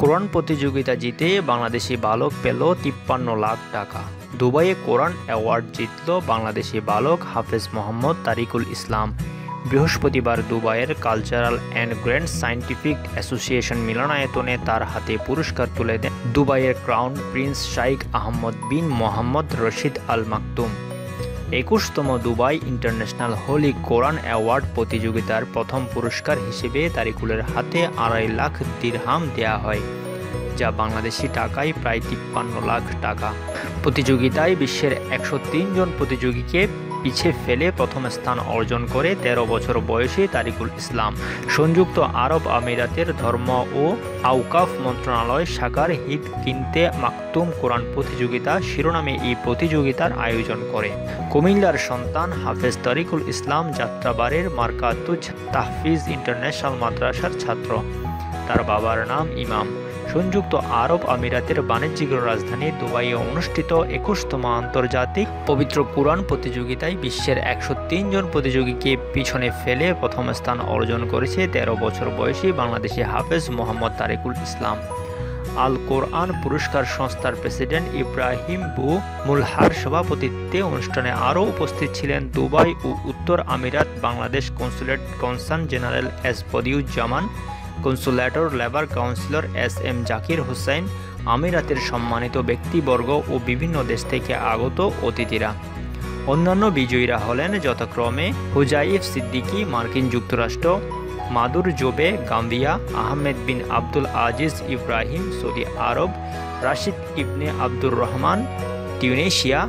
কোরআন প্রতিযোগিতা জিতে বাংলাদেশি বালক পেল তিপ্পান্ন লাখ টাকা। দুবাইয়ে কোরআন অ্যাওয়ার্ড জিতল বাংলাদেশি বালক হাফেজ মোহাম্মদ তারিকুল ইসলাম। বৃহস্পতিবার দুবাইয়ের cultural and grand scientific association মিলনায়তনে তার হাতে পুরস্কার তুলে দেন দুবাইয়ের crown prince Sheikh Ahmed bin Mohammed Rashid Al Maktoum একুশতম Dubai international holy Quran award প্রতিযোগিতার প্রথম পুরস্কার হিসেবে তারিকুলের হাতে আড়াই লাখ দিরহাম দেয়া হয়, যা বাংলাদেশি টাকায় প্রায় তিপ্পান্ন লাখ টাকা। প্রতিযোগিতায় বিশ্বের একশো জন প্রতিযোগীকে পিছে ফেলে প্রথম স্থান অর্জন করে ১৩ বছর বয়সে তারিকুল ইসলাম। সংযুক্ত আরব আমিরাতের ধর্ম ও আউকাফ মন্ত্রণালয় শাখার হিত কিনতে মাকতুম কোরআন প্রতিযোগিতা শিরোনামে এই প্রতিযোগিতার আয়োজন করে। কুমিল্লার সন্তান হাফেজ তারিকুল ইসলাম যাত্রাবাড়ির মার্কাতুজ তাহফিজ ইন্টারন্যাশনাল মাদ্রাসার ছাত্র। তার বাবার নাম ইমাম। সংযুক্ত আরব আমিরাতের বাণিজ্যিক রাজধানী দুবাইয়ে অনুষ্ঠিত একুশতম আন্তর্জাতিক পবিত্র কোরআন প্রতিযোগিতায় বিশ্বের একশো জন প্রতিযোগীকে পিছনে ফেলে প্রথম স্থান অর্জন করেছে ১৩ বছর বয়সী বাংলাদেশি হাফেজ মোহাম্মদ তারেকুল ইসলাম। আল কোরআন পুরস্কার সংস্থার প্রেসিডেন্ট ইব্রাহিম বু মুলহার সভাপতিত্বে অনুষ্ঠানে আরও উপস্থিত ছিলেন দুবাই ও উত্তর আমিরাত Bangladesh consulate concern general S Badiuzzaman কনসুলেটর, labour councillor S M Zakir Hossain, আমিরাতের সম্মানিত ব্যক্তিবর্গ ও বিভিন্ন দেশ থেকে আগত অতিথিরা। অন্যান্য বিজয়ীরা হলেন যথাক্রমে হুজাইফ সিদ্দিকি, মার্কিন যুক্তরাষ্ট্র, Madur Jobe, Gambia, Ahmed bin Abdul Aziz, Ibrahim Saudi আরব, Rashid ibn Abdur Rahman, Tunisia,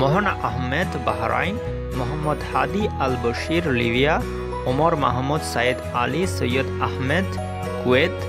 Mohona Ahmed Bahrain, Mohammed Hadi Al Bashir Libya, Omar Mahmud Said Ali Syed Ahmed Kuwait